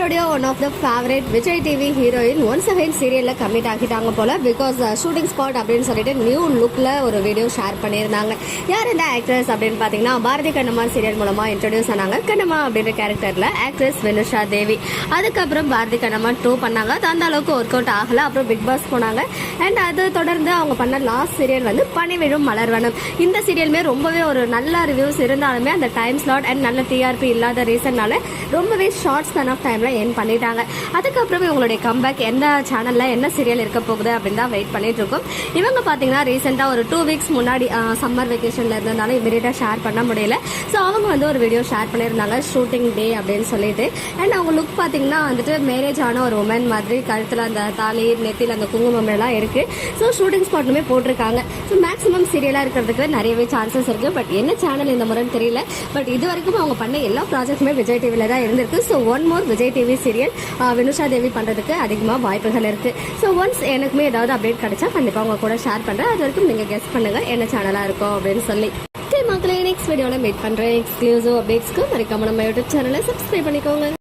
எல்லாரோடைய one of the favourite Vijay TV heroine once again சீரியலில் commit ஆகிட்டாங்க போல because shooting spot அப்படின்னு சொல்லிட்டு நியூ லுக்கில் ஒரு வீடியோ ஷேர் பண்ணியிருந்தாங்க. யார் இந்த ஆக்ட்ரஸ் அப்படின்னு பார்த்தீங்கன்னா பாரதி கண்ணம்மா சீரியல் மூலமாக இன்ட்ரடியூஸ் ஆனாங்க. கண்ணம்மா அப்படின்ற கேரக்டரில் ஆக்ட்ரஸ் வினுஷா தேவி. அதுக்கப்புறம் பாரதி கண்ணம்மா டூ பண்ணாங்க. அது அந்த அளவுக்கு ஒர்க் அவுட் ஆகலை. அப்புறம் பிக் பாஸ் போனாங்க. அண்ட் அது தொடர்ந்து அவங்க பண்ண லாஸ்ட் சீரியல் வந்து பனிவிழும் மலர்வனம். இந்த சீரியலுமே ரொம்பவே ஒரு நல்ல ரிவ்யூஸ் இருந்தாலுமே அந்த டைம் ஸ்லாட் அண்ட் நல்ல டிஆர்பி இல்லாத ரீசன்னால ரொம்பவே ஷார்ட் ஸ்பேன் ஆஃப் டைமில் என் பண்ணிட்டாங்க. அதுக்கப்புறம் இவங்களுடைய கம்பேக் எந்த சேனல்ல என்ன சீரியல் இருக்க போகுது அப்படின்னு தான் வெயிட் பண்ணிட்டு இருக்கோம். இவங்க பாத்தீங்கன்னா ரீசெண்டா ஒரு டூ வீக்ஸ் முன்னாடி சம்மர் வெக்கேஷன்ல இருந்ததுனால இமீடியட்டா ஷேர் பண்ண முடியல. ஸோ அவங்க வந்து ஒரு வீடியோ ஷேர் பண்ணியிருந்தாங்க ஷூட்டிங் டே அப்படின்னு சொல்லிட்டு. அண்ட் அவங்க லுக் பாத்தீங்கன்னா வந்துட்டு மேரேஜ் ஆன ஒரு உமன் மாதிரி கழுத்துல அந்த தாலி நெத்தியில் அந்த குங்குமம் எல்லாம் இருக்கு. ஸோ ஷூட்டிங் ஸ்பாட்டுமே போட்டிருக்காங்க. ஸோ மேக்ஸிமம் சீரியலாக இருக்கிறதுக்கு நிறையவே சான்சஸ் இருக்கு. பட் என்ன சேனல் இந்த முறைன்னு தெரியல. பட் இது வரைக்கும் அவங்க பண்ண எல்லா ப்ராஜெக்ட்டுமே விஜய் டிவில தான் இருந்திருக்கு. So one more Vijay TV TV serial Vinusha Devi பண்றதுக்கு அதிகமாக வாய்ப்புகள் இருக்கு. ஸோ ஒன்ஸ் எனக்குமே ஏதாவது அப்டேட் கிடைச்சா கண்டிப்பாக உங்க கூட ஷேர் பண்றேன். அது வரைக்கும் நீங்க கெஸ்ட் பண்ணுங்க என்ன சேனலாக இருக்கும் அப்படின்னு சொல்லி. மக்களே நெக்ஸ்ட் வீடியோவில் மீட் பண்ணுறேன் எக்ஸ்க்ளூசிவ் அப்டேட்ஸ்க்கு மறக்காம நம்ம யூடியூப் சேனலை சப்ஸ்கிரைப் பண்ணிக்கோங்க.